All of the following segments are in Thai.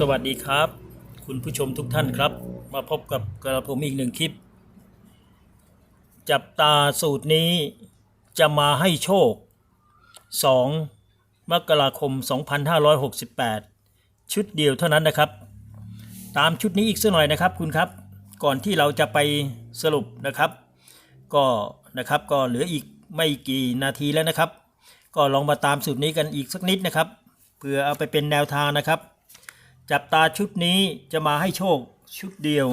สวัสดีครับ คุณผู้ชมทุกท่านครับ มาพบกับกระผมอีกหนึ่งคลิป จับตาสูตรนี้จะมาให้โชค 2 มกราคม 2568 ชุดเดียวเท่านั้นนะครับ ตามชุดนี้อีกสักหน่อยนะครับคุณครับ ก่อนที่เราจะไปสรุปนะครับ ก็นะครับก็เหลืออีกไม่กี่นาทีแล้วนะครับ ก็ลองมาตามสูตรนี้กันอีกสักนิดนะครับเพื่อเอาไปเป็นแนวทางนะครับ จับตาชุดนี้จะมาให้โชคชุดเดียว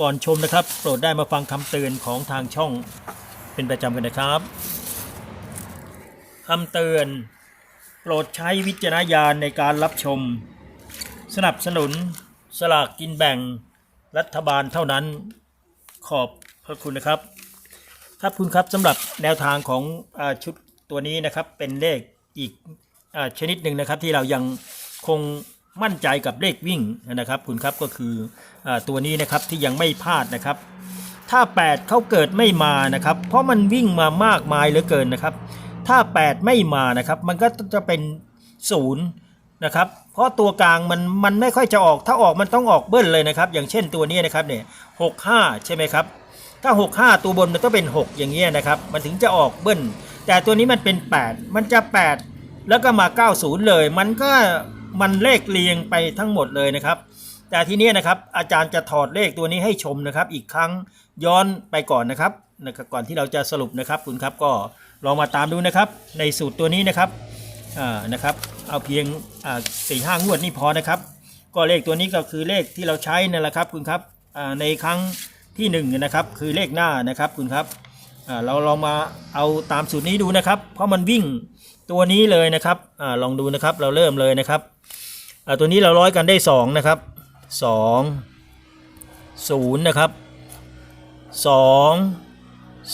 ก่อนชมนะครับ โปรดได้มาฟังคำเตือนของทางช่องเป็นประจำกันนะครับคำเตือน โปรดใช้วิจารณญาณในการรับชม สนับสนุนสลากกินแบ่งรัฐบาลเท่านั้นขอบพระคุณนะครับครับคุณครับสำหรับแนวทางของอชุดตัวนี้นะครับเป็นเลขอีกอชนิดหนึ่งนะครับที่เรายังคง มั่นใจกับเลขวิ่งนะครับคุณครับก็คืออตัวนี้นะครับที่ยังไม่พลาดนะครับ ถ้า 8เขาเกิดไม่มานะครับ เพราะมันวิ่งมามากมายเหลือเกินนะครับ ถ้า 8 ไม่มานะครับ มันก็จะเป็นศูนย์นะครับ เพราะตัวกลางมันมันไม่ค่อยจะออก ถ้าออกมันต้องออกเบิ้ลเลยนะครับ อย่างเช่นตัวนี้นะครับเนี่ยหกห้าใช่ไหมครับถ้า 65 ตัวบนมันต้องเป็น 6 อย่างเงี้ยนะครับ มันถึงจะออกเบิ้ลแต่ตัวนี้มันเป็น 8 มันจะ 8 แล้วก็มา 90 เลย มันก็ มันเลขเรียงไปทั้งหมดเลยนะครับ แต่ทีนี้นะครับอาจารย์จะถอดเลขตัวนี้ให้ชมนะครับ อีกครั้งย้อนไปก่อนนะครับนะครับก่อนที่เราจะสรุปนะครับคุณครับก็ลองมาตามดูนะครับ ในสูตรตัวนี้นะครับอ่านะครับเอาเพียงอ่าสี่ห้างวดนี่พอนะครับ ก็เลขตัวนี้ก็คือเลขที่เราใช้นั่นแหละครับคุณครับอ่าในครั้งที่หนึ่งนะครับคือเลขหน้านะครับคุณครับอ่าเราลองมาเอาตามสูตรนี้ดูนะครับ เพราะมันวิ่งตัวนี้เลยนะครับอาลองดูนะครับเราเริ่มเลยนะครับ อ่าตัวนี้เราร้อยกันได้สองนะครับสองศูนย์นะครับสอง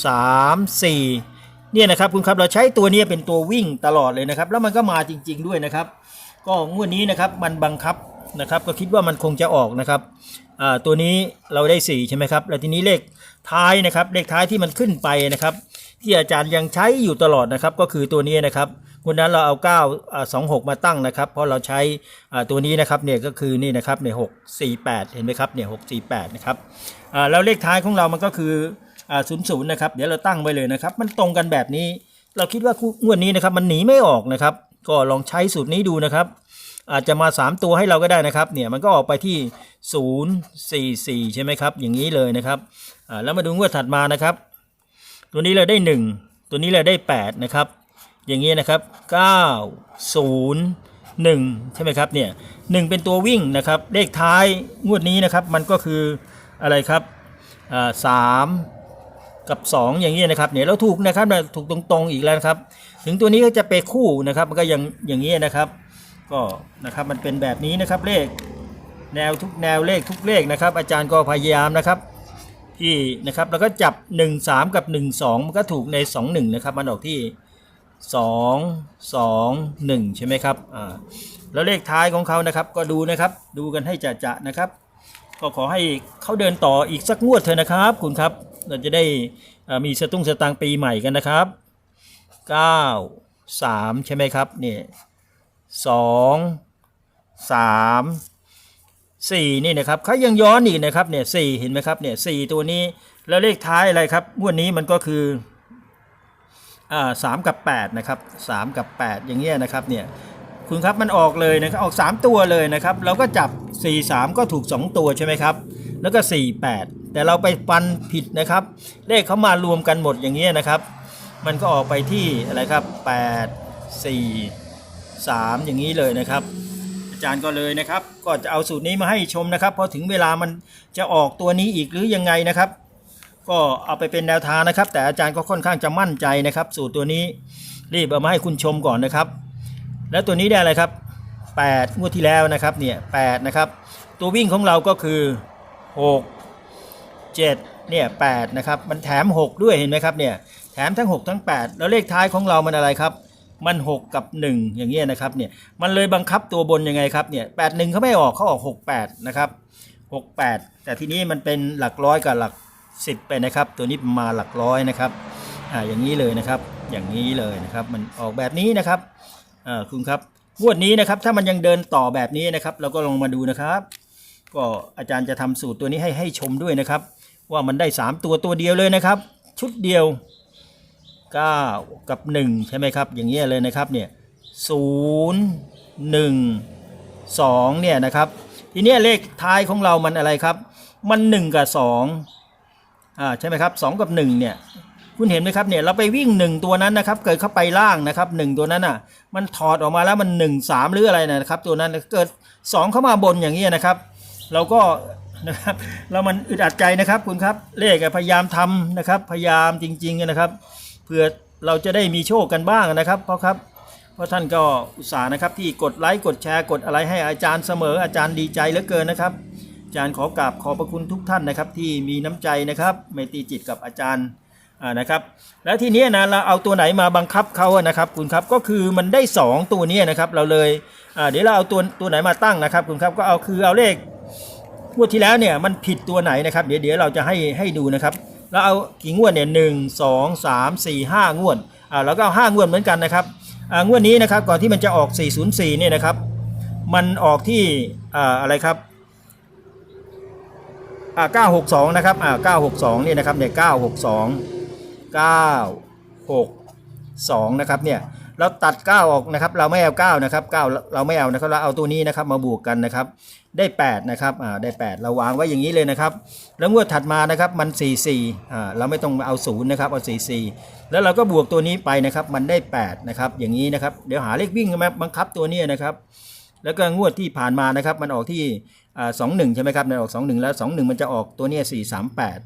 สามสี่เนี่ยนะครับคุณครับเราใช้ตัวนี้เป็นตัววิ่งตลอดเลยนะครับ แล้วมันก็มาจริง ๆ ด้วยนะครับ ก็งวดนี้นะครับมันบังคับนะครับก็คิดว่ามันคงจะออกนะครับอ่าตัวนี้เราได้ 4 ใช่ไหมครับ แล้วทีนี้เลขท้ายนะครับเลขท้ายที่มันขึ้นไปนะครับ ที่อาจารย์ยังใช้อยู่ตลอดนะครับก็คือตัวนี้นะครับ วันนั้นเราเอา9อ่า26มาตั้งนะครับ เพราะเราใช้ตัวนี้นะครับเนี่ยก็คือนี่นะครับเนี่ย648เห็นไหมครับเนี่ย648นะครับอ่าแล้วเลขท้ายของเรามันก็คือ00นะครับเดี๋ยวเราตั้งไว้เลยนะครับ มันตรงกันแบบนี้ เราคิดว่างวดนี้นะครับมันหนีไม่ออกนะครับ ก็ลองใช้สูตรนี้ดูนะครับ อาจจะมา 3 ตัวให้เราก็ได้นะครับเนี่ยมันก็ออกไปที่ 0 4 4 ใช่ไหมครับ อย่างนี้เลยนะครับแล้วมาดูงวดถัดมานะครับ ตัวนี้เราได้ 1 ตัวนี้เราได้ 8 นะครับ อย่างนี้นะครับ 9 0 1 ใช่ไหมครับเนี่ย1เป็นตัววิ่งนะครับ เลขท้ายงวดนี้นะครับ มันก็คืออะไรครับสามกับ 2 อย่างนี้นะครับเนี่ยเราถูกนะครับนะถูกตรงๆอีกแล้วนะครับ ถึงตัวนี้ก็จะไปคู่นะครับ มันก็ยังอย่างนี้นะครับ ก็นะครับมันเป็นแบบนี้นะครับเลขแนวทุกแนวเลขทุกเลขนะครับ อาจารย์ก็พยายามนะครับที่นะครับแล้วก็จับ 1 3 กับ 1 2 มันก็ถูกใน 2 1 นะครับมันออกที่ 2 2 1 ใช่ไหมครับอ่าแล้วเลขท้ายของเขานะครับก็ดูนะครับดูกันให้จะๆนะครับ ก็ขอให้เขาเดินต่ออีกสักงวดเถอะนะครับ คุณครับเราจะได้อ่ามีสตุ้งสตางปีใหม่กันนะครับ 9 3 ใช่ไหมครับเนี่ยสองสามสี่นี่นะครับเขายังย้อนอีกนะครับเนี่ยสี่เห็นไหมครับเนี่ยสี่ตัวนี้แล้วเลขท้ายอะไรครับงวดนี้มันก็คือ อ่าสามกับแปดนะครับสามกับแปดอย่างเงี้ยนะครับเนี่ยคุณครับมันออกเลยนะครับออกสามตัวเลยนะครับเราก็จับสี่สามก็ถูกสองตัวใช่ไหมครับแล้วก็สี่แปดแต่เราไปปันผิดนะครับ เลขเขามารวมกันหมดอย่างเงี้ยนะครับ มันก็ออกไปที่อะไรครับแปดสี่สามอย่างนี้เลยนะครับ อาจารย์ก็เลยนะครับ ก็จะเอาสูตรนี้มาให้ชมนะครับพอถึงเวลามันจะออกตัวนี้อีกหรือยังไงนะครับ ก็เอาไปเป็นแนวทางนะครับ แต่อาจารย์ก็ค่อนข้างจะมั่นใจนะครับ สูตรตัวนี้รีบเอามาให้คุณชมก่อนนะครับ แล้วตัวนี้ได้อะไรครับ 8 งวดที่แล้วนะครับเนี่ย8นะครับ ตัววิ่งของเราก็คือ 6 7เนี่ย8นะครับมันแถม 6 ด้วยเห็นไหมครับเนี่ยแถมทั้ง 6 ทั้ง 8 แล้วเลขท้ายของเรามันอะไรครับมัน 6 กับ 1 อย่างเงี้ยนะครับเนี่ยมันเลยบังคับตัวบนยังไงครับเนี่ย8 1เขาไม่ออกเขาออก 6 8 นะครับ 6 8 แต่ทีนี้มันเป็นหลักร้อยกับหลัก 10 ไปนะครับ ตัวนี้มาหลักร้อยนะครับอ่าอย่างนี้เลยนะครับ อย่างนี้เลยนะครับ มันออกแบบนี้นะครับอ่าคุณครับงวดนี้นะครับถ้ามันยังเดินต่อแบบนี้นะครับ เราก็ลองมาดูนะครับ ก็อาจารย์จะทำสูตรตัวนี้ให้ให้ชมด้วยนะครับ ว่ามันได้ 3 ตัวตัวเดียวเลยนะครับ ชุดเดียว 9 กับ 1 ใช่ไหมครับ อย่างเงี้ยเลยนะครับเนี่ย0 1 2เนี่ยนะครับ ทีนี้เลขท้ายของเรามันอะไรครับ มัน 1 กับ 2 อ่าใช่ไหมครับ2กับ 1 เนี่ย คุณเห็นไหมครับเนี่ยเราไปวิ่ง 1 ตัวนั้นนะครับ เกิดเข้าไปล่างนะครับ 1 ตัวนั้นอะ มันถอดออกมาแล้วมัน 1 3 หรืออะไรนะครับ ตัวนั้นเกิด 2 เข้ามาบนอย่างนี้นะครับ เราก็นะครับเรามันอึดอัดใจนะครับคุณครับเลขพยายามทำนะครับ พยายามจริงๆนะครับเพื่อเราจะได้มีโชคกันบ้างนะครับ เพราะครับเพราะท่านก็อุตส่าห์นะครับที่กดไลค์กดแชร์กดอะไรให้อาจารย์เสมออาจารย์ดีใจเหลือเกินนะครับ อาจารย์ขอกราบขอบพระคุณทุกท่านนะครับ ที่มีน้ำใจนะครับไม่ตีจิตกับอาจารย์นะครับ แล้วทีนี้นะเราเอาตัวไหนมาบังคับเขานะครับ คุณครับก็คือมันได้ 2 ตัวนี้นะครับ เราเลยเดี๋ยวเราเอาตัวตัวไหนมาตั้งนะครับ คุณครับก็เอาคือเอาเลขงวดที่แล้วเนี่ยมันผิดตัวไหนนะครับ เดี๋ยวเดี๋ยวเราจะให้ให้ดูนะครับแล้วเอากี่งวดเนี่ยหนึ่งสองสามสี่ห้างวดอ่าแล้วก็เอาห้างวดเหมือนกันนะครับอ่างวดนี้นะครับก่อนที่มันจะออก 404เนี่ยนะครับ มันออกที่อ่าอะไรครับ อ่า962 นะครับอ่า962เนี่ยนะครับเนี่ย962 962 นะครับเนี่ยเราตัด 9 ออกนะครับ เราไม่เอา 9 นะครับ 9 เราไม่เอานะครับ เราเอาตัวนี้นะครับมาบวกกันนะครับ ได้ 8 นะครับอ่าได้ 8 เราวางไว้อย่างนี้เลยนะครับ แล้วงวดถัดมานะครับมัน 44อ่าเราไม่ต้องเอา 0 นะครับ เอา 44 แล้วเราก็บวกตัวนี้ไปนะครับ มันได้ 8 นะครับ อย่างนี้นะครับ เดี๋ยวหาเลขวิ่งมาบังคับตัวนี้นะครับ แล้วก็งวดที่ผ่านมานะครับ มันออกที่ สองหนึ่งใช่ไหมครับมันออกสองหนึ่งแล้วสองหนึ่งมันจะออกตัวนี้สี่สามแปด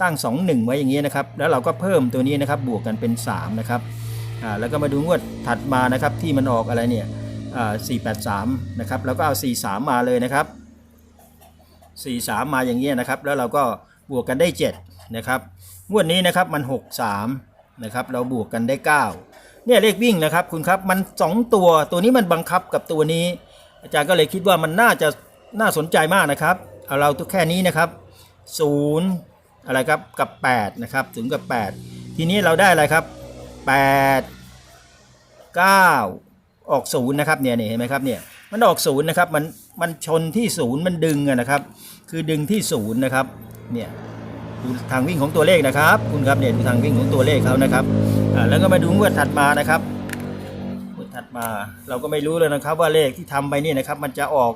ตั้งสองหนึ่งไว้อย่างนี้นะครับ แล้วเราก็เพิ่มตัวนี้นะครับ บวกกันเป็นสามนะครับแล้วก็มาดูงวดถัดมานะครับที่มันออกอะไรเนี่ยสี่แปดสามนะครับแล้วก็เอาสี่สามมาเลยนะครับสี่สามมาอย่างนี้นะครับ แล้วเราก็บวกกันได้เจ็ดนะครับงวดนี้นะครับมันหกสามนะครับเราบวกกันได้เก้าเนี่ยเลขวิ่งนะครับคุณครับมันสองตัวตัวนี้มันบังคับกับตัวนี้ อาจารย์ก็เลยคิดว่ามันน่าจะ น่าสนใจมากนะครับ เอาเราตัวแค่นี้นะครับศูนย์อะไรครับกับ 8 นะครับถึงกับ 8 ทีนี้เราได้อะไรครับ 8 9 ออกศูนะครับเนี่ยเห็นไหมครับเนี่ยมันออกศูนะครับมันมันชนที่ศูนย์มันดึงอะนะครับ คือดึงที่ศูนะครับเนี่ยดูทางวิ่งของตัวเลขนะครับ คุณครับเนี่ยดูทางวิ่งของตัวเลขเขานะครับแล้วก็มาดูงวดถัดมานะครับถัดมาเราก็ไม่รู้เลยนะครับว่าเลขที่ทำไปนี่นะครับ มันจะออก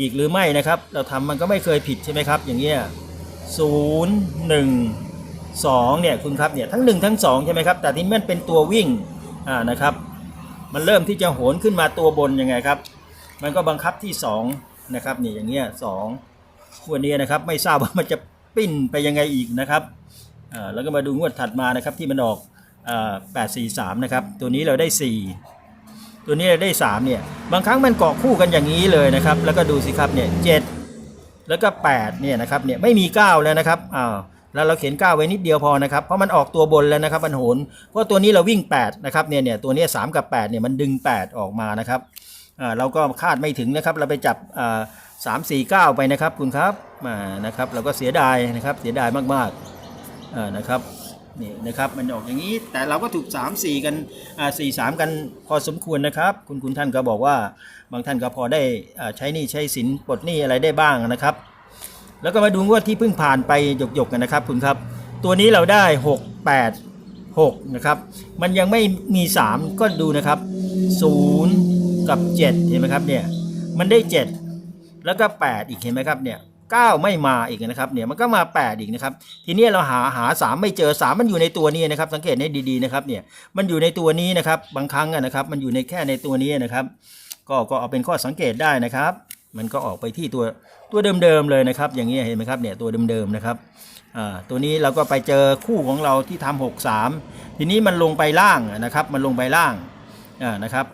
อีกหรือไม่นะครับ เราทำมันก็ไม่เคยผิดใช่ไหมครับ อย่างเงี้ยศูนย์หนึ่งสองเนี่ยคุณครับเนี่ยทั้งหนึ่งทั้งสองใช่ไหมครับ แต่ที่มันเป็นตัววิ่งอ่านะครับ มันเริ่มที่จะโหนขึ้นมาตัวบนยังไงครับ มันก็บังคับที่สองนะครับนี่อย่างเงี้ยสองวันนี้นะครับไม่ทราบว่ามันจะปิ้นไปยังไงอีกนะครับอ่าแล้วก็มาดูงวดถัดมานะครับที่มันออกอ่าแปดสี่สามนะครับ ตัวนี้เราได้สี่ ตัวนี้ได้3เนี่ยบางครั้งมันเกาะคู่กันอย่างนี้เลยนะครับ แล้วก็ดูสิครับเนี่ยเแล้วก็8เนี่ยนะครับเนี่ยไม่มี 9 แล้วนะครับอ้าวแล้วเราเขียน 9 ไว้นิดเดียวพอนะครับ เพราะมันออกตัวบนแล้วนะครับมันโหนเพราะตัวนี้เราวิ่ง 8 นะครับเนี่ยเนี่ยตัวนี้สามกับ8เนี่ยมันดึง 8 ออกมานะครับอ่าเราก็คาดไม่ถึงนะครับเราไปจับอ่าสามสี่เก้าไปนะครับคุณครับมานะครับ เราก็เสียดายนะครับเสียดายมากๆอ่านะครับ นี่นะครับมันออกอย่างนี้ แต่เราก็ถูก 3 4 กันอ่า4 3กันพอสมควรนะครับ คุณคุณท่านก็บอกว่าบางท่านก็พอได้ใช้หนี้ใช้สินปลดหนี้อะไรได้บ้างนะครับ แล้วก็มาดูงวดที่เพิ่งผ่านไปหยกๆกันนะครับคุณครับ ตัวนี้เราได้ 6 8 6นะครับมันยังไม่มี 3 ก็ดูนะครับ 0 กับ 7 เห็นไหมครับเนี่ยมันได้ 7 แล้วก็ 8 อีกเห็นไหมครับเนี่ย 9 ไม่มาอีกนะครับเนี่ยมันก็มา 8 อีกนะครับทีนี้เราหาหา 3 ไม่เจอ 3 มันอยู่ในตัวนี้นะครับ สังเกตให้ดีๆนะครับเนี่ยมันอยู่ในตัวนี้นะครับบางครั้งนะครับมันอยู่ในแค่ในตัวนี้นะครับก็ก็เอาเป็นข้อสังเกตได้นะครับ มันก็ออกไปที่ตัวตัวเดิมๆเลยนะครับ อย่างนี้เห็นไหมครับเนี่ยตัวเดิมๆนะครับอ่าตัวนี้เราก็ไปเจอคู่ของเราที่ทำหกสามทีนี้มันลงไปล่างนะครับมันลงไปล่างอ่านะครับ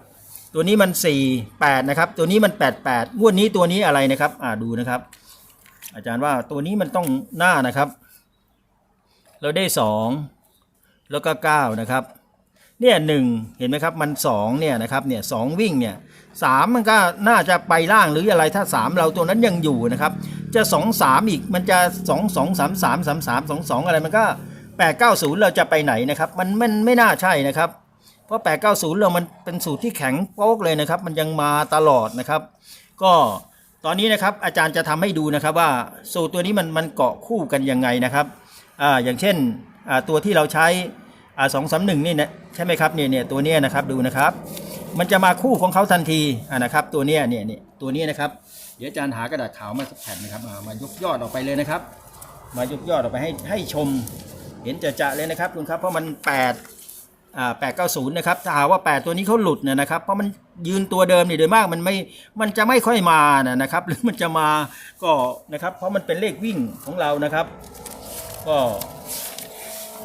ตัวนี้มัน 4 8 นะครับ ตัวนี้มัน 8 8งวดนี้ตัวนี้อะไรนะครับอ่าดูนะครับ อาจารย์ว่าตัวนี้มันต้องหน้านะครับ เราได้สองแล้วก็เก้านะครับ เนี่ยหนึ่งเห็นไหมครับ มันสองเนี่ยนะครับ เนี่ยสองวิ่งเนี่ยสามมันก็น่าจะไปล่างหรืออะไรถ้าสามเราตัวนั้นยังอยู่นะครับ จะสองสามอีกมันจะสองสองสามสามสามสามสองสองอะไรมันก็แปดเก้าศูนย์เราจะไปไหนนะครับ มันมันไม่น่าใช่นะครับ เพราะ 890 เรามันเป็นสูตรที่แข็งโป๊กเลยนะครับ มันยังมาตลอดนะครับ ก็ ตอนนี้นะครับอาจารย์จะทำให้ดูนะครับว่าสูตรตัวนี้มันมันเกาะคู่กันยังไงนะครับอ่าอย่างเช่นอ่าตัวที่เราใช้อ่าสองสามหนึ่งนี่นะใช่ไหมครับเนี่ยเนี่ยตัวเนี้ยนะครับดูนะครับ มันจะมาคู่ของเขาทันทีอ่านะครับ ตัวเนี้ยเนี่ยเนี่ยตัวนี้นะครับ เดี๋ยวอาจารย์หากระดาษขาวมาสักแผ่นนะครับอ่ามายกยอดออกไปเลยนะครับ มายกยอดออกไปให้ให้ชม เห็นจะจะเลยนะครับคุณครับเพราะมัน 890นะครับถ้าหากว่า 8 ตัวนี้เขาหลุดเนี่ยนะครับ เพราะมันยืนตัวเดิมนี่โดยมากมันไม่ มันจะไม่ค่อยมานะครับ หรือมันจะมาก็นะครับ เพราะมันเป็นเลขวิ่งของเรานะครับ ก็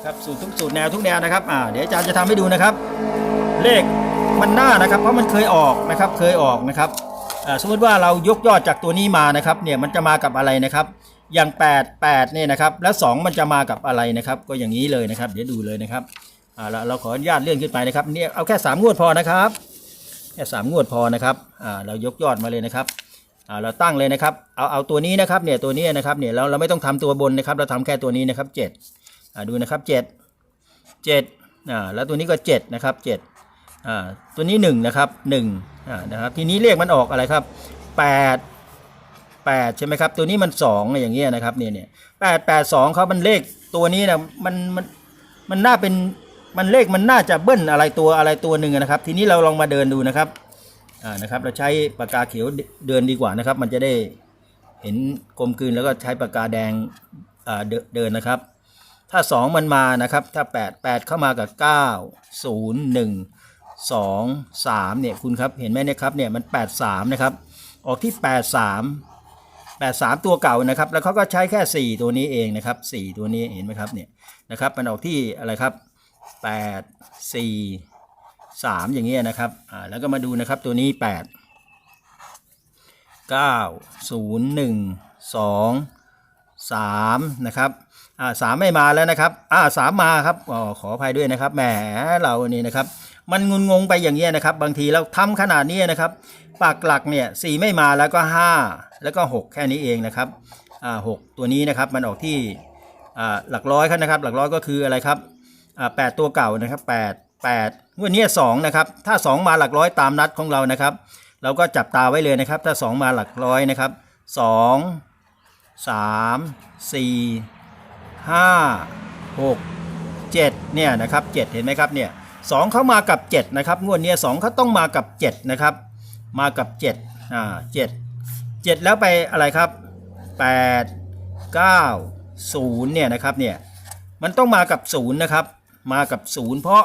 ครับสูตรทุกสูตรแนวทุกแนวนะครับอ่าเดี๋ยวอาจารย์จะทำให้ดูนะครับ เลขมันหน้านะครับ เพราะมันเคยออกนะครับ เคยออกนะครับสมมติว่าเรายกยอดจากตัวนี้มานะครับ เนี่ยมันจะมากับอะไรนะครับ อย่าง 8 8เนี่ยนะครับ แล้ว 2 มันจะมากับอะไรนะครับ ก็อย่างนี้เลยนะครับ เดี๋ยวดูเลยนะครับ อ่าเราเราขออนุญาตเลื่อนขึ้นไปนะครับเนี่ยเอาแค่3งวดพอนะครับแค่3งวดพอนะครับอ่าเรายกยอดมาเลยนะครับอ่าเราตั้งเลยนะครับเอาเอาตัวนี้นะครับเนี่ยตัวนี้นะครับเนี่ยเราเราไม่ต้องทำตัวบนนะครับ เราทำแค่ตัวนี้นะครับ7อ่าดูนะครับ7 7อ่าแล้วตัวนี้ก็7นะครับ7อ่าตัวนี้1นะครับ1อ่านะครับทีนี้เลขมันออกอะไรครับ8 8ใช่ไหมครับตัวนี้มัน2อย่างเงี้ยนะครับเนี่ยเนี่ย8 8 2เขามันเลขตัวนี้นะมันมันมันน่าเป็น มันเลขมันน่าจะเบิ้ลอะไรตัวอะไรตัวหนึ่งนะครับ ทีนี้เราลองมาเดินดูนะครับอ่านะครับ เราใช้ปากกาเขียวเดินดีกว่านะครับ มันจะได้เห็นกลมกลืนแล้วก็ใช้ปากกาแดงอ่าเดินนะครับ ถ้า 2 มันมานะครับ ถ้า 8 8 เข้ามากับ 9 0 1 2 3เนี่ยคุณครับเห็นไหมเนะครับเนี่ยมัน 8 3นะครับออกที่ 8 3 8 3 ตัวเก่านะครับ แล้วเขาก็ใช้แค่ 4 ตัวนี้เองนะครับ 4 ตัวนี้เห็นไหมครับเนี่ยนะครับมันออกที่อะไรครับ 8 4 3 อย่างเงี้ยนะครับอ่าแล้วก็มาดูนะครับตัวนี้ 8 9 0 1 2 3นะครับอ่าสามไม่มาแล้วนะครับอ่าสามมาครับอ๋อขออภัยด้วยนะครับแหมเรานี่นะครับมันงุนงงไปอย่างเงี้ยนะครับ บางทีเราทำขนาดนี้นะครับปากหลักเนี่ยสี่ไม่มาแล้วก็ห้าแล้วก็หกแค่นี้เองนะครับอ่าหกตัวนี้นะครับมันออกที่อ่าหลักร้อยครับนะครับ หลักร้อยก็คืออะไรครับ อ่าแปดตัวเก่านะครับแปดแปดวดนี้สองนะครับถ้าสองมาหลักร้อยตามนัดของเรานะครับ เราก็จับตาไว้เลยนะครับ ถ้าสองมาหลักร้อยนะครับสองสามสี่ห้าหกเจ็ดเนี่ยนะครับเจ็ดเห็นไหมครับเนี่ยสองเขามากับเจ็ดนะครับงวดนี้สองเขาต้องมากับเจ็ดนะครับ มากับเจ็ดอ่าเจ็ดเจ็ดแล้วไปอะไรครับแปดเก้าศูนย์เนี่ยนะครับเนี่ยมันต้องมากับศูนย์นะครับ มากับศูนย์เพราะ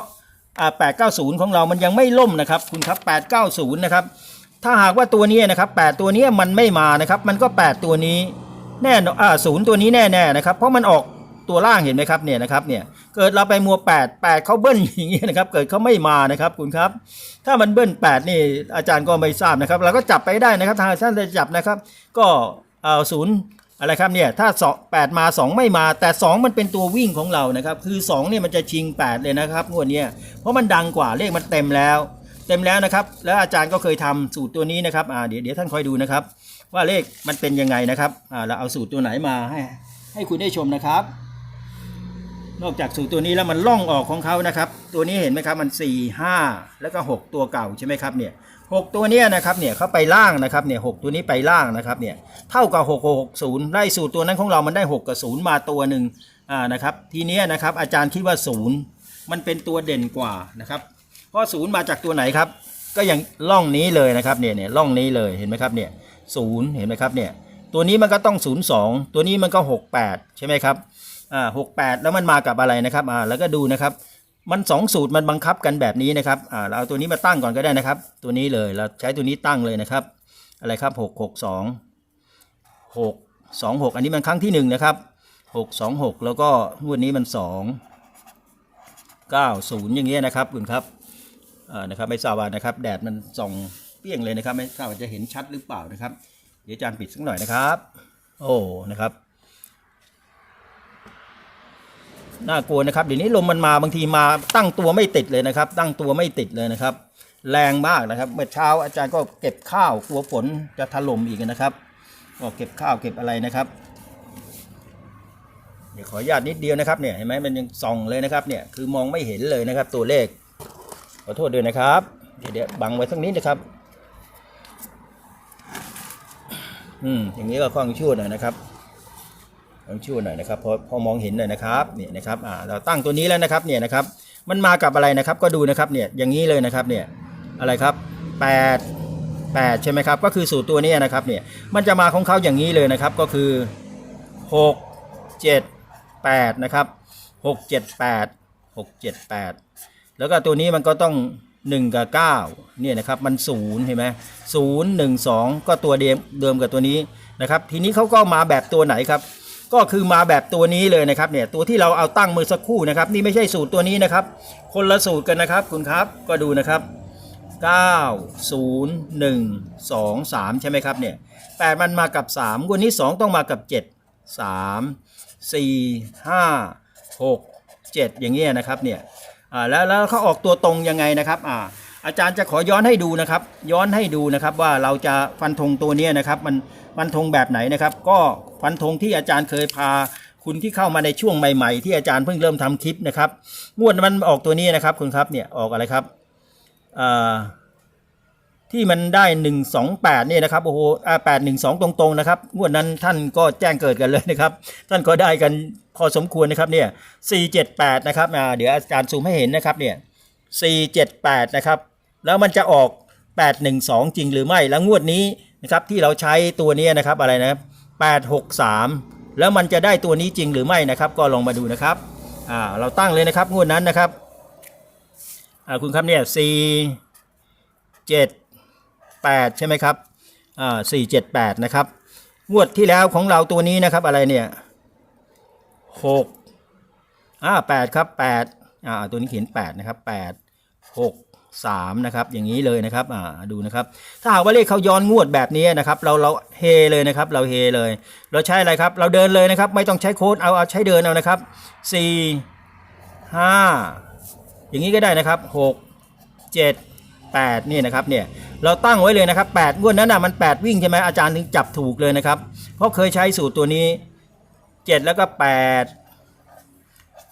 อ่าแปดเก้าศูนย์ของเรามันยังไม่ล่มนะครับ คุณครับแปดเก้าศูนะครับ ถ้าหากว่าตัวนี้นะครับ 8 ตัวนี้มันไม่มานะครับ มันก็ 8 ตัวนี้แน่อนอ่าศูนย์ตัวนี้แน่ๆนะครับ เพราะมันออกตัวล่างเห็นไหมครับเนี่ยนะครับเนี่ยเกิดเราไปมัว 8 8เขาเบิ้ลอย่างเงี้ยนะครับ เกิดเขาไม่มานะครับคุณครับ ถ้ามันเบิ้ล 8 นี่อาจารย์ก็ไม่ทราบนะครับ เราก็จับไปได้นะครับ ทางท่านจะจับนะครับ ก็เอาศูนย์ อะไรครับเนี่ยถ้าสองแปดมา 2 ไม่มา แต่ 2 มันเป็นตัววิ่งของเรานะครับ คือ2เนี่ยมันจะชิง 8 เลยนะครับงวดนี้เพราะมันดังกว่าเลขมันเต็มแล้ว เต็มแล้วนะครับ แล้วอาจารย์ก็เคยทำสูตรตัวนี้นะครับอ่าเดี๋ยวเดี๋ยวท่านคอยดูนะครับ ว่าเลขมันเป็นยังไงนะครับอ่าเราเอาสูตรตัวไหนมาให้ให้คุณได้ชมนะครับ นอกจากสูตรตัวนี้แล้วมันล่องออกของเขานะครับ ตัวนี้เห็นไหมครับมัน 4 5 แล้วก็ 6 ตัวเก่าใช่ไหมครับเนี่ย หกตัวเนี้ยนะครับเนี่ยเขาไปล่างนะครับเนี่ยหกตัวนี้ไปล่างนะครับเนี่ยเท่ากับ 6 6 6 0ได้สูตรตัวนั้นของเรามันได้ 6 กับ 0 มาตัวหนึ่งอ่านะครับทีเนี้ยนะครับอาจารย์คิดว่า 0 มันเป็นตัวเด่นกว่านะครับเพราะศูนย์มาจากตัวไหนครับ ก็อย่างล่องนี้เลยนะครับเนี่ยเนี่ยล่องนี้เลยเห็นไหมครับเนี่ยศูนย์เห็นไหมครับเนี่ยตัวนี้มันก็ต้องศูนย์สองตัวนี้มันก็หกแปดใช่ไหมครับอ่าหกแปดแล้วมันมากับอะไรนะครับอ่าแล้วก็ดูนะครับ มันสองสูตรมันบังคับกันแบบนี้นะครับอ่าเราเอาตัวนี้มาตั้งก่อนก็ได้นะครับ ตัวนี้เลยเราใช้ตัวนี้ตั้งเลยนะครับ อะไรครับหกหกสองหกสองหกอันนี้มันครั้งที่หนึ่งนะครับหกสองหกแล้วก็งวดนี้มันสองเก้าศูนย์อย่างเงี้ยนะครับคุณครับอ่านะครับไม่ทราบว่านะครับ แดดมันส่องเปรี้ยงเลยนะครับ ไม่ทราบว่าจะเห็นชัดหรือเปล่านะครับ เดี๋ยวอาจารย์ปิดสักหน่อยนะครับ โอ้นะครับ น่ากลัวนะครับเดี๋ยวนี้ลมมันมาบางทีมาตั้งตัวไม่ติดเลยนะครับ ตั้งตัวไม่ติดเลยนะครับ แรงมากนะครับ เมื่อเช้าอาจารย์ก็เก็บข้าวกลัวฝนจะถล่มอีกนะครับก็เก็บข้าวเก็บอะไรนะครับเดี๋ยวขออนุญาตนิดเดียวนะครับเนี่ยเห็นไหมมันยังส่องเลยนะครับเนี่ยคือมองไม่เห็นเลยนะครับ ตัวเลขขอโทษด้วยนะครับ เดี๋ยวเดี๋ยวบังไว้สักนิดนะครับ อืมอย่างนี้ก็ฟังชั่วหน่อยนะครับ ฟังช่วหน่อยนะครับพอพอมองเห็นหน่อยนะครับเนี่ยนะครับอ่าเราตั้งตัวนี้แล้วนะครับเนี่ยนะครับมันมากับอะไรนะครับก็ดูนะครับเนี่ยอย่างนี้เลยนะครับเนี่ยอะไรครับแปดแปดใช่ไหมครับ ก็คือสูตรตัวนี้นะครับเนี่ยมันจะมาของเขาอย่างนี้เลยนะครับก็คือหกเจ็ดแปดนะครับหกเจ็ดแปดหกเจ็ดแปดแล้วก็ตัวนี้มันก็ต้อง 1 กับ9เนี่ยนะครับมันศูนย์เห็นไหมศูนย์หนึ่งสองก็ตัวเดิมเดิมกับตัวนี้นะครับทีนี้เขาก็มาแบบตัวไหนครับ ก็คือมาแบบตัวนี้เลยนะครับเนี่ยตัวที่เราเอาตั้งมือสักครู่นะครับ นี่ไม่ใช่สูตรตัวนี้นะครับ คนละสูตรกันนะครับคุณครับก็ดูนะครับ 9 0 1 2 3 ใช่ไหมครับเนี่ย8มันมากับ 3 วันนี้ 2 ต้องมากับ 7 3 4 5 6 7 อย่างเงี้ยนะครับเนี่ยอ่าแล้วแล้วเขาออกตัวตรงยังไงนะครับอ่าอาจารย์จะขอย้อนให้ดูนะครับ ย้อนให้ดูนะครับว่าเราจะฟันธงตัวนี้นะครับมัน ฟันธงแบบไหนนะครับ ก็ฟันธงที่อาจารย์เคยพาคุณที่เข้ามาในช่วงใหม่ๆ ที่อาจารย์เพิ่งเริ่มทำคลิปนะครับงวดมันออกตัวนี้นะครับคุณครับเนี่ยออกอะไรครับที่มันได้ 128เนี่ยนะครับโอ้โหอ่า812ตรงๆนะครับงวดนั้นท่านก็แจ้งเกิดกันเลยนะครับท่านก็ได้กันพอสมควรนะครับเนี่ย478นะครับเดี๋ยวอาจารย์ซูมให้เห็นนะครับเนี่ย478นะครับแล้วมันจะออก 812 จริงหรือไม่แล้วงวดนี้ นะครับที่เราใช้ตัวนี้นะครับอะไรนะ863 แล้วมันจะได้ตัวนี้จริงหรือไม่นะครับ ก็ลองมาดูนะครับอ่าเราตั้งเลยนะครับงวดนั้นนะครับอ่าคุณครับเนี่ย4 7 8 ใช่ไหมครับอ่า4 7 8 นะครับงวดที่แล้วของเราตัวนี้นะครับอะไรเนี่ย6อ่าแปดครับแปดอ่าตัวนี้เขียนแปดนะครับแปดหก สามนะครับอย่างนี้เลยนะครับอ่าดูนะครับถ้าหากว่าเลขเขาย้อนงวดแบบนี้นะครับเราเราเฮเลยนะครับเราเฮเลย เราใช้อะไรครับเราเดินเลยนะครับ ไม่ต้องใช้โค้ดเอาเอาใช้เดินเอานะครับสี่ห้าอย่างนี้ก็ได้นะครับหกเจ็ดแปดนี่นะครับเนี่ยเราตั้งไว้เลยนะครับแปดงวดนั้นน่ะมันแปดวิ่งใช่ไหมอาจารย์ถึงจับถูกเลยนะครับ เพราะเคยใช้สูตรตัวนี้เจ็ดแล้วก็แปด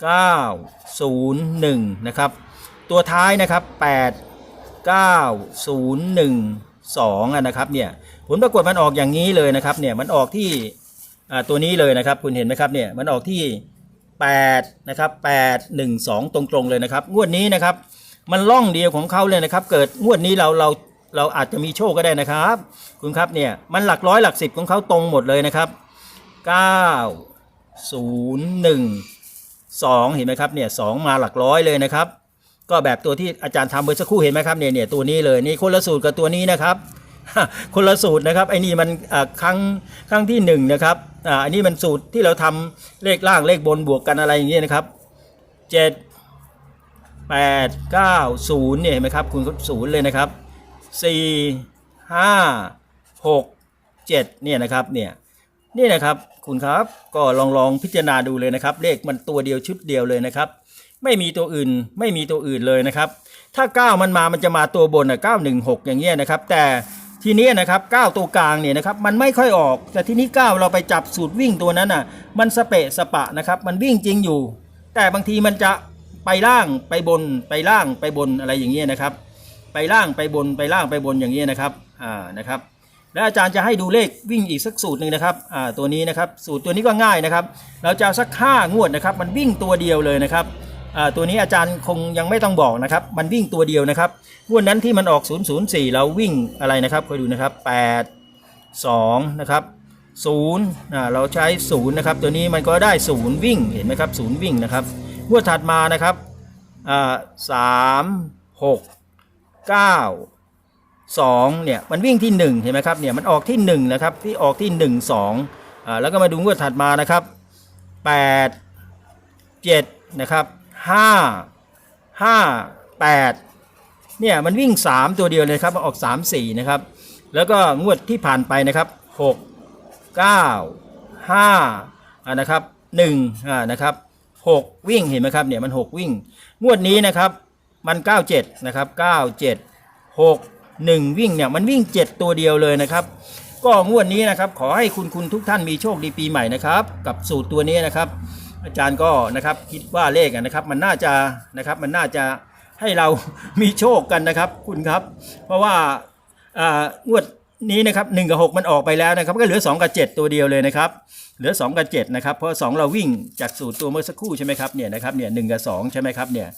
901 นะครับ ตัวท้ายนะครับ 8 9012อะนะครับเนี่ยผลปรากฏมันออกอย่างนี้เลยนะครับเนี่ยมันออกที่ตัวนี้เลยนะครับ คุณเห็นไหมครับเนี่ยมันออกที่8นะครับ812 ตรงๆเลยนะครับ งวดนี้นะครับ มันล่องเดียวของเขาเลยนะครับ เกิดงวดนี้เราเราเราอาจจะมีโชคก็ได้นะครับ คุณครับเนี่ยมันหลักร้อยหลักสิบของเขาตรงหมดเลยนะครับ 9 0 1สองเห็นไหมครับเนี่ยสองมาหลักร้อยเลยนะครับ ก็แบบตัวที่อาจารย์ทำเมื่อสักครู่เห็นไหมครับเนี่ยเนี่ยตัวนี้เลยนี่คนละสูตรกับตัวนี้นะครับคนละสูตรนะครับไอ้นี่มันครั้งครั้งที่หนึ่งนะครับอ่าอันนี้มันสูตรที่เราทำเลขล่างเลขบนบวกกันอะไรอย่างเงี้ยนะครับเจ็ดแปดเก้าศูนย์เนี่ยเห็นไหมครับคุณศูนย์เลยนะครับสี่ห้าหกเจ็ดเนี่ยนะครับเนี่ยนี่นะครับคุณครับก็ลองลองพิจารณาดูเลยนะครับ เลขมันตัวเดียวชุดเดียวเลยนะครับ ไม่มีตัวอื่นไม่มีตัวอื่นเลยนะครับ ถ้า 9 มันมามันจะมาตัวบนอะ916 อย่างเงี้ยนะครับ แต่ทีนี้นะครับ 9 ตัวกลางเนี่ยนะครับมันไม่ค่อยออก แต่ทีนี้ 9 เราไปจับสูตรวิ่งตัวนั้นอะมันสเปะสปะนะครับมันวิ่งจริงอยู่ แต่บางทีมันจะไปล่างไปบนไปล่างไปบนอะไรอย่างเงี้ยนะครับ ไปล่างไปบนไปล่างไปบนอย่างเงี้ยนะครับอ่านะครับแล้วอาจารย์จะให้ดูเลขวิ่งอีกสักสูตรหนึ่งนะครับอ่าตัวนี้นะครับสูตรตัวนี้ก็ง่ายนะครับ เราจะสักห้างวดนะครับ มันวิ่งตัวเดียวเลยนะครับ ตัวนี้อาจารย์คงยังไม่ต้องบอกนะครับ มันวิ่งตัวเดียวนะครับงวดนั้นที่มันออก 004 เราวิ่งอะไรนะครับคอยดูนะครับ 8 2 นะครับ0อ่าเราใช้ 0 นะครับ ตัวนี้มันก็ได้ 0 วิ่งเห็นไหมครับ 0 วิ่งนะครับงวดถัดมานะครับสามหกเก้าสองเนี่ยมันวิ่งที่หนึ่งเห็นไหมครับเนี่ยมันออกที่หนึ่งนะครับที่ออกที่หนึ่งสองอ่าแล้วก็มาดูงวดถัดมานะครับแปดเจ็ดนะครับ ห้าห้าแปดเนี่ยมันวิ่งสามตัวเดียวเลยครับมันออกสามสี่นะครับ แล้วก็งวดที่ผ่านไปนะครับหกเก้าห้าอ่านะครับหนึ่งอ่านะครับหกวิ่งเห็นไหมครับเนี่ยมันหกวิ่ง งวดนี้นะครับมันเก้าเจ็ดนะครับเก้าเจ็ดหกหนึ่งวิ่งเนี่ยมันวิ่ง 7 ตัวเดียวเลยนะครับ ก็งวดนี้นะครับขอให้คุณคุณทุกท่านมีโชคดีปีใหม่นะครับ กับสูตรตัวนี้นะครับ อาจารย์ก็นะครับคิดว่าเลขนะครับ มันน่าจะนะครับมันน่าจะให้เรามีโชคกันนะครับ คุณครับ เพราะว่าอ่างวดนี้นะครับหนึ่งกับหกมันออกไปแล้วนะครับ ก็เหลือสองกับเจ็ดตัวเดียวเลยนะครับ เหลือ 2 กับ 7 นะครับ เพราะ 2 เราวิ่งจากสูตรตัวเมื่อสักครู่ใช่ไหมครับเนี่ยนะครับเนี่ยหกับ 2 ใช่ไหมครับเนี่ย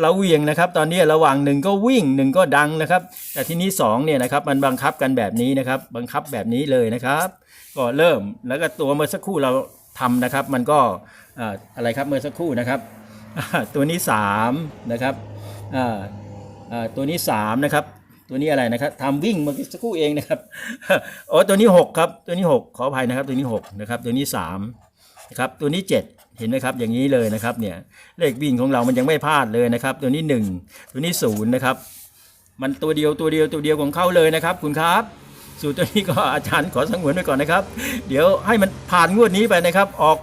เราเวียงนะครับ ตอนนี้ระหว่าง 1 ก็วิ่ง 1 ก็ดังนะครับ แต่ทีนี้ 2 เนี่ยนะครับมันบังคับกันแบบนี้นะครับ บังคับแบบนี้เลยนะครับ ก็เริ่มแล้วก็ตัวเมื่อสักครู่เรา ทำนะครับ มันก็อะไรครับเมื่อสักครู่นะครับ ตัวนี้3นะครับตัวนี้3นะครับตัวนี้อะไรนะครับทำวิ่งเมื่อกี้สักครู่เองนะครับโอ้ตัวนี้ 6 ครับ ตัวนี้ 6 ขออภัยนะครับ ตัวนี้6นะครับตัวนี้3นะครับตัวนี้ 7 เห็นไหมครับอย่างนี้เลยนะครับเนี่ยเลขวิ่งของเรามันยังไม่พลาดเลยนะครับ ตัวนี้ 1 ตัวนี้0นะครับมันตัวเดียวตัวเดียวตัวเดียวของเขาเลยนะครับ คุณครับ สูตรตัวนี้ก็อาจารย์ขอสงวนไว้ก่อนนะครับ เดี๋ยวให้มันผ่านงวดนี้ไปนะครับ ออก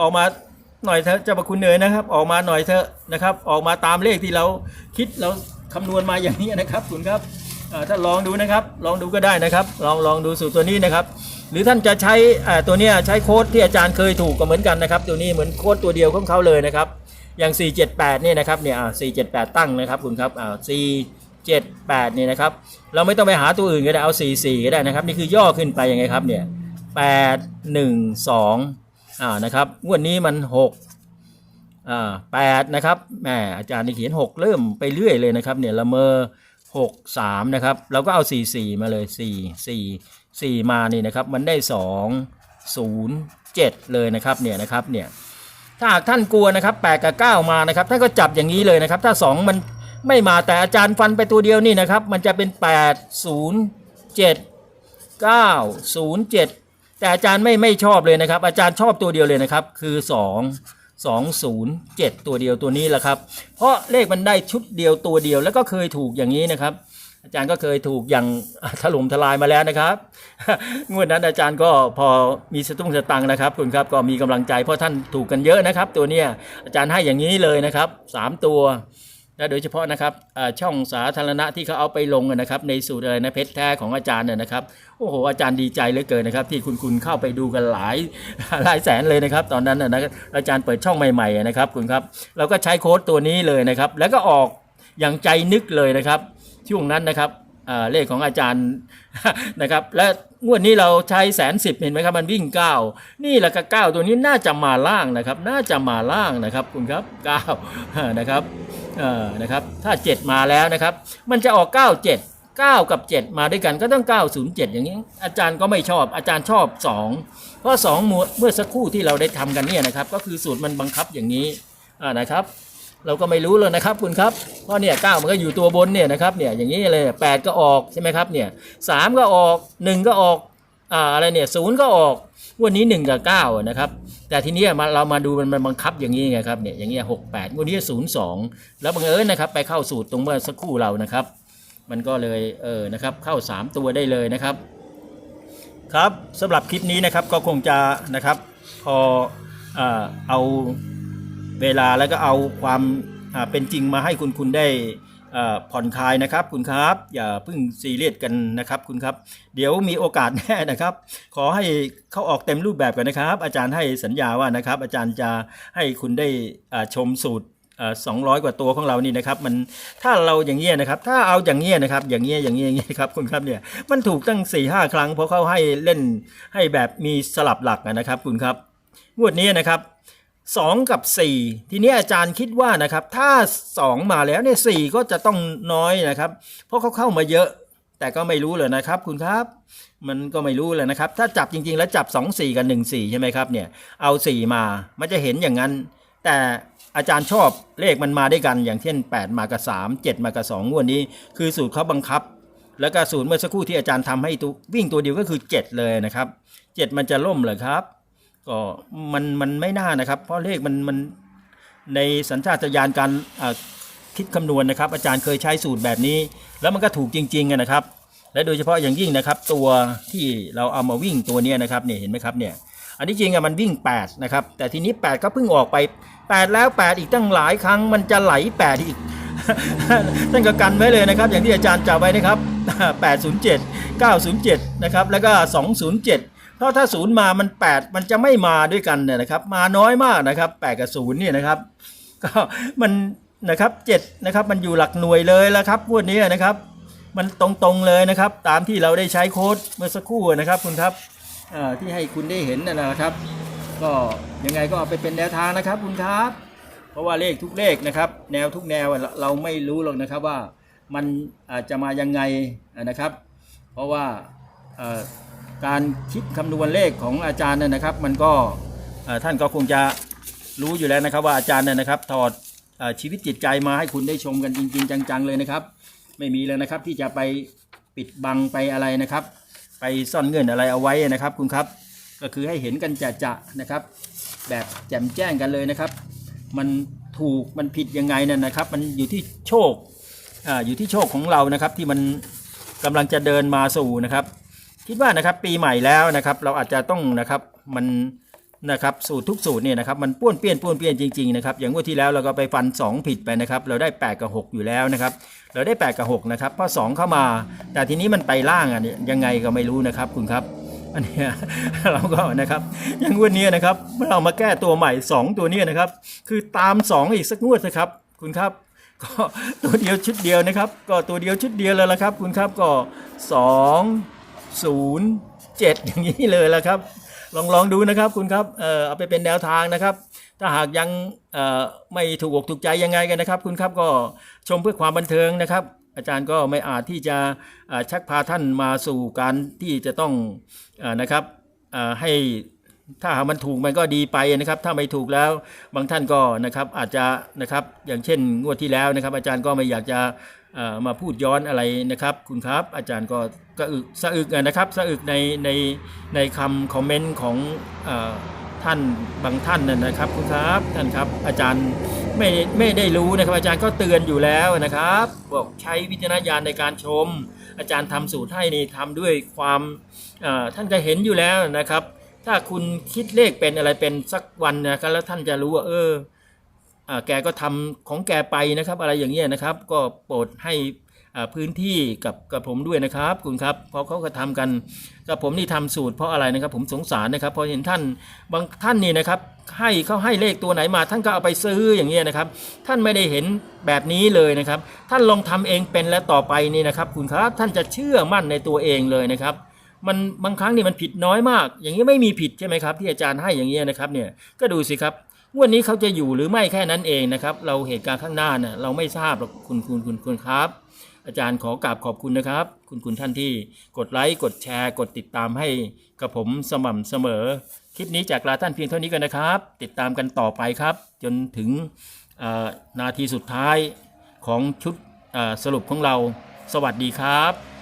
ออกมาหน่อยเถอะเจ้าพระคุณเนยนะครับ ออกมาหน่อยเถอะนะครับ ออกมาตามเลขที่เราคิดเราคำนวณมาอย่างนี้นะครับคุณครับถ้าลองดูนะครับ ลองดูก็ได้นะครับ ลองลองดูสูตรตัวนี้นะครับ หรือท่านจะใช้ตัวนี้ใช้โค้ดที่อาจารย์เคยถูกก็เหมือนกันนะครับ ตัวนี้เหมือนโค้ดตัวเดียวของเขาเลยนะครับ อย่าง 478เนี่ยนะครับเนี่ยอ่า478 ตั้งนะครับคุณครับอ่า 7 8เนี่ยนะครับ เราไม่ต้องไปหาตัวอื่นก็ได้เอา 44 ก็ได้นะครับ นี่คือย่อขึ้นไปยังไงครับเนี่ย8 1 2อ่านะครับงวดนี้มัน6อ่าแปดนะครับแหมอาจารย์นี่เขียนหกเริ่มไปเรื่อยเลยนะครับเนี่ยละเมอหกสามนะครับเราก็เอาสี่สี่มาเลยสี่สี่สี่มานี่นะครับมันได้สองศูนย์เจ็ดเลยนะครับเนี่ยนะครับเนี่ยถ้าหากท่านกลัวนะครับแปดกับเก้ามานะครับท่านก็จับอย่างนี้เลยนะครับ ถ้าสองมัน ไม่มาแต่อาจารย์ฟันไปตัวเดียวนี่นะครับ มันจะเป็นแปดศูนย์เจ็ดเก้าศูนย์เจ็ดแต่อาจารย์ไม่ไม่ชอบเลยนะครับ อาจารย์ชอบตัวเดียวเลยนะครับ คือสอง207 ตัวเดียวตัวนี้แหละครับ เพราะเลขมันได้ชุดเดียวตัวเดียวแล้วก็เคยถูกอย่างนี้นะครับ อาจารย์ก็เคยถูกอย่างถล่มทลายมาแล้วนะครับงวดนั้นอาจารย์ก็พอมีสตุ้งสตังนะครับคุณครับก็มีกำลังใจเพราะท่านถูกกันเยอะนะครับ ตัวเนี้ยอาจารย์ให้อย่างนี้เลยนะครับสามตัว และโดยเฉพาะนะครับช่องสาธารณะที่เขาเอาไปลงนะครับ ในสูตรอะไรนะเพชรแท้ของอาจารย์เนี่ยนะครับโอ้โหอาจารย์ดีใจเหลือเกินนะครับ ที่คุณคุณเข้าไปดูกันหลายหลายแสนเลยนะครับ ตอนนั้นนะอาจารย์เปิดช่องใหม่ๆนะครับคุณครับเราก็ใช้โค้ดตัวนี้เลยนะครับ แล้วก็ออกอย่างใจนึกเลยนะครับ ช่วงนั้นนะครับเลขของอาจารย์นะครับ และ งวดนี้เราใช้แสนสิบเห็นไหมครับ มันวิ่งเก้านี่แหละก็เก้าตัวนี้น่าจะมาล่างนะครับ น่าจะมาล่างนะครับคุณครับเก้านะครับเออนะครับถ้า7มาแล้วนะครับ มันจะออก97 9กับ7มาด้วยกันก็ต้อง907อย่างนี้ อาจารย์ก็ไม่ชอบอาจารย์ชอบ2เพราะ2เมื่อเมื่อสักครู่ที่เราได้ทำกันเนี่ยนะครับ ก็คือสูตรมันบังคับอย่างนี้นะครับ เราก็ไม่รู้เลยนะครับคุณครับเพราะเนี่ยเก้ามันก็อยู่ตัวบนเนี่ยนะครับเนี่ยอย่างนี้เลยแปดก็ออกใช่ไหมครับเนี่ยสามก็ออกหนึ่งก็ออกอ่าอะไรเนี่ยศูนย์ก็ออกวันนี้หนึ่งกับเก้านะครับแต่ทีนี้มาเรามาดูมันมันบังคับอย่างนี้ไงครับเนี่ยอย่างเงี้ยหกแปดวันนี้ศูนย์สองแล้วบังเอิญนะครับไปเข้าสูตรตรงเมื่อสักครู่เรานะครับ มันก็เลยเออนะครับเข้าสามตัวได้เลยนะครับ ครับสำหรับคลิปนี้นะครับก็คงจะนะครับพอเออเอา เวลาแล้วก็เอาความเป็นจริงมาให้คุณคุณได้ผ่อนคลายนะครับคุณครับ อย่าเพิ่งซีเรียสกันนะครับคุณครับ เดี๋ยวมีโอกาสแน่นะครับ ขอให้เขาออกเต็มรูปแบบกันนะครับ อาจารย์ให้สัญญาว่านะครับ อาจารย์จะให้คุณได้ชมสูตรสองร้อยกว่าตัวของเรานี่นะครับมันถ้าเราอย่างเงี้ยนะครับ ถ้าเอาอย่างเงี้ยนะครับ อย่างเงี้ยอย่างเงี้ยอย่างเงี้ยครับคุณครับเนี่ยมันถูกตั้ง4ี่ห้าครั้งเพราะเขาให้เล่นให้แบบมีสลับหลักนะครับ คุณครับงวดนี้นะครับ 2 กับ 4 ทีนี้อาจารย์คิดว่านะครับถ้า 2 มาแล้วเนี่ยสก็จะต้องน้อยนะครับ เพราะเขาเข้ามาเยอะ แต่ก็ไม่รู้เลยนะครับคุณครับ มันก็ไม่รู้เลยนะครับ ถ้าจับจริงๆ แล้วจับ 2 4 กับ 1 4 ใช่ไหมครับเนี่ยเอา 4 มามันจะเห็นอย่างนั้น แต่อาจารย์ชอบเลขมันมาด้วยกันอย่างเช่น 8 มากับ 3 7 มากับ2งวดนี้ คือสูตรเขาบังคับ แล้วก็สูตรเมื่อสักครู่ที่อาจารย์ทำให้ตัววิ่งตัวเดียวก็คือ 7 เลยนะครับ 7 มันจะล่มเหรอครับ ก็มันมันไม่น่านะครับ เพราะเลขมันมันในสัญชาตญาณการคิดคำนวณนะครับ อาจารย์เคยใช้สูตรแบบนี้ แล้วมันก็ถูกจริงๆนะครับ และโดยเฉพาะอย่างยิ่งนะครับ ตัวที่เราเอามาวิ่งตัวนี้นะครับเนี่ยเห็นไหมครับเนี่ยอันที่จริงอะมันวิ่ง 8 นะครับ แต่ทีนี้ 8 ก็เพิ่งออกไป 8 แล้ว 8 อีกตั้งหลายครั้งมันจะไหล 8 อีกท่านก็กันไว้เลยนะครับ อย่างที่อาจารย์จับไว้นะครับ 807 907 นะครับ แล้วก็ 207 เพราะถ้าศูนย์มามัน 8 มันจะไม่มาด้วยกันเนี่ยนะครับ มาน้อยมากนะครับ8กับ0เนี่ยนะครับ ก็มันนะครับเจ็ดนะครับมันอยู่หลักหน่วยเลยแล้วครับงวดนี้นะครับ มันตรงๆเลยนะครับ ตามที่เราได้ใช้โค้ดเมื่อสักครู่นะครับ คุณครับที่ให้คุณได้เห็นนั่นแหละครับ ก็ยังไงก็เอาไปเป็นแนวทางนะครับ คุณครับ เพราะว่าเลขทุกเลขนะครับ แนวทุกแนวเราไม่รู้หรอกนะครับว่ามันอาจจะมายังไงนะครับ เพราะว่า การคิดคำนวณเลขของอาจารย์เนี่ยนะครับ มันก็ท่านก็คงจะรู้อยู่แล้วนะครับ ว่าอาจารย์เนี่ยนะครับถอดอชีวิตจิตใจมาให้คุณได้ชมกันจริง ๆ จังๆเลยนะครับ ไม่มีเลยนะครับที่จะไปปิดบังไปอะไรนะครับ ไปซ่อนเงื่อนอะไรเอาไว้นะครับ คุณครับก็คือให้เห็นกันจะๆนะครับ แบบแจ่มแจ้งกันเลยนะครับ มันถูกมันผิดยังไงนั่นนะครับ มันอยู่ที่โชคออยู่ที่โชคของเรานะครับ ที่มันกำลังจะเดินมาสู่นะครับ คิดว่านะครับปีใหม่แล้วนะครับเราอาจจะต้องนะครับมันนะครับสูตรทุกสูตรเนี่ยนะครับมันป้วนเปี้ยนป้วนเปี้ยนจริงๆนะครับอย่างงวดที่แล้วเราก็ไปฟัน 2 ผิดไปนะครับเราได้ 8 กับ 6 อยู่แล้วนะครับเราได้ 8 กับ 6 นะครับเพราะ2เข้ามา แต่ทีนี้มันไปล่างอะเนี่ยยังไงก็ไม่รู้นะครับคุณครับอันนี้เราก็นะครับอย่างงวดนี้นะครับเมื่อเรามาแก้ตัวใหม่ 2 ตัวนี้นะครับ คือตาม 2 อีกสักงวดนะครับคุณครับก็ตัวเดียวชุดเดียวนะครับ ก็ตัวเดียวชุดเดียวเลยละครับ คุณครับก็ 2 0 7 อย่างนี้เลยละครับ ลองลองดูนะครับคุณครับเออเอาไปเป็นแนวทางนะครับ ถ้าหากยังเอ่อไม่ถูกอกถูกใจยังไงกันนะครับ คุณครับก็ชมเพื่อความบันเทิงนะครับ อาจารย์ก็ไม่อาจที่จะชักพาท่านมาสู่การที่จะต้องอนะครับเอ่อให้ถ้าหากมันถูกมันก็ดีไปนะครับ ถ้าไม่ถูกแล้วบางท่านก็นะครับอาจจะนะครับอย่างเช่นงวดที่แล้วนะครับ อาจารย์ก็ไม่อยากจะ มาพูดย้อนอะไรนะครับ คุณครับอาจารย์ก็กอึกสะอึกนะครับสะอึกในในในคำคอมเมนต์ของอท่านบางท่านนั่นนะครับ คุณครับท่านครับอาจารย์ไม่ไม่ได้รู้นะครับ อาจารย์ก็เตือนอยู่แล้วนะครับ บอกใช้วิจารณญาณในการชม อาจารย์ทำสูตรให้นี่ทำด้วยความท่านจะเห็นอยู่แล้วนะครับ ถ้าคุณคิดเลขเป็นอะไรเป็นสักวันนะครับแล้วท่านจะรู้ว่าเออ แกก็ทำของแกไปนะครับ อะไรอย่างเงี้ยนะครับ ก็โปรดให้อ่าพื้นที่กับกับผมด้วยนะครับ คุณครับเพราะเขาก็ทำกันกับผมนี่ทำสูตรเพราะอะไรนะครับ ผมสงสารนะครับพราะเห็นท่านบางท่านนี่นะครับ ให้เขาให้เลขตัวไหนมา ท่านก็เอาไปซื้ออย่างเงี้ยนะครับ ท่านไม่ได้เห็นแบบนี้เลยนะครับ ท่านลองทำเองเป็นและต่อไปนี่นะครับ คุณครับท่านจะเชื่อมั่นในตัวเองเลยนะครับมันบางครั้งนี่มันผิดน้อยมาก อย่างนี้ไม่มีผิดใช่ไหมครับ ที่อาจารย์ให้อย่างเงี้ยนะครับเนี่ยก็ดูสิครับ งวดนี้เขาจะอยู่หรือไม่แค่นั้นเองนะครับ เราเหตุการณ์ข้างหน้าเนี่ยเราไม่ทราบหรอกคุณคุณคุณคุณครับ อาจารย์ขอกราบขอบคุณนะครับ คุณคุณท่านที่กดไลค์กดแชร์ กดติดตามให้กับผมสม่ำเสมอ คลิปนี้จากลาท่านเพียงเท่านี้กันนะครับ ติดตามกันต่อไปครับ จนถึงนาทีสุดท้ายของชุดสรุปของเรา สวัสดีครับ